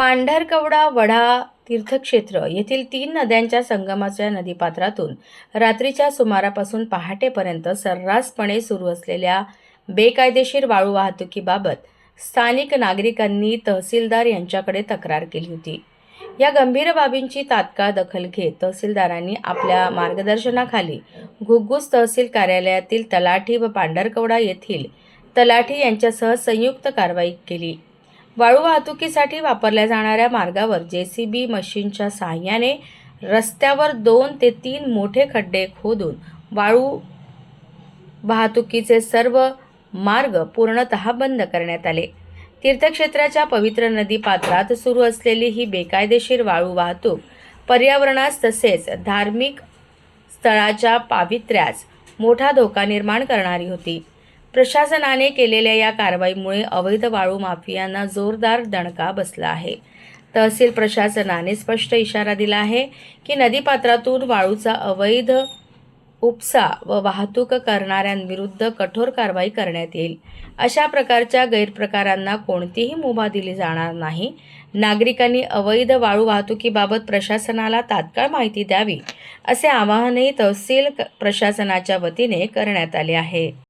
पांढरकवडा वडा तीर्थक्षेत्र येथील तीन नद्यांच्या संगमाच्या नदीपात्रातून रात्रीच्या सुमारापासून पहाटेपर्यंत सर्रासपणे सुरू असलेल्या बेकायदेशीर वाळू वाहतुकीबाबत स्थानिक नागरिकांनी तहसीलदार यांच्याकडे तक्रार केली होती. या गंभीर बाबींची तात्काळ दखल घेत तहसीलदारांनी आपल्या मार्गदर्शनाखाली घुग्गुस तहसील कार्यालयातील तलाठी व पांढरकवडा येथील तलाठी यांच्यासह संयुक्त कारवाई केली. वाळू वाहतुकीसाठी वापरल्या जाणाऱ्या मार्गावर जे सी बी मशीनच्या साहाय्याने रस्त्यावर दोन ते तीन मोठे खड्डे खोदून वाळू वाहतुकीचे सर्व मार्ग पूर्णतः बंद करण्यात आले. तीर्थक्षेत्राच्या पवित्र नदी पात्रात सुरू असलेली ही बेकायदेशीर वाळू वाहतूक पर्यावरणास तसेच धार्मिक स्थळाच्या पावित्र्यास मोठा धोका निर्माण करणारी होती. प्रशासनाने केलेल्या या कारवाईमुळे अवैध वाळू माफियांना जोरदार दणका बसला आहे. तहसील प्रशासनाने स्पष्ट इशारा दिला आहे की नदीपात्रातून वाळूचा अवैध उपसा व वाहतूक करणाऱ्यांविरुद्ध कठोर कारवाई करण्यात येईल. अशा प्रकारच्या गैरप्रकारांना कोणतीही मुभा दिली जाणार नाही. नागरिकांनी अवैध वाळू वाहतुकीबाबत प्रशासनाला तात्काळ माहिती द्यावी असे आवाहनही तहसील क- प्रशासनाच्या वतीने करण्यात आले आहे.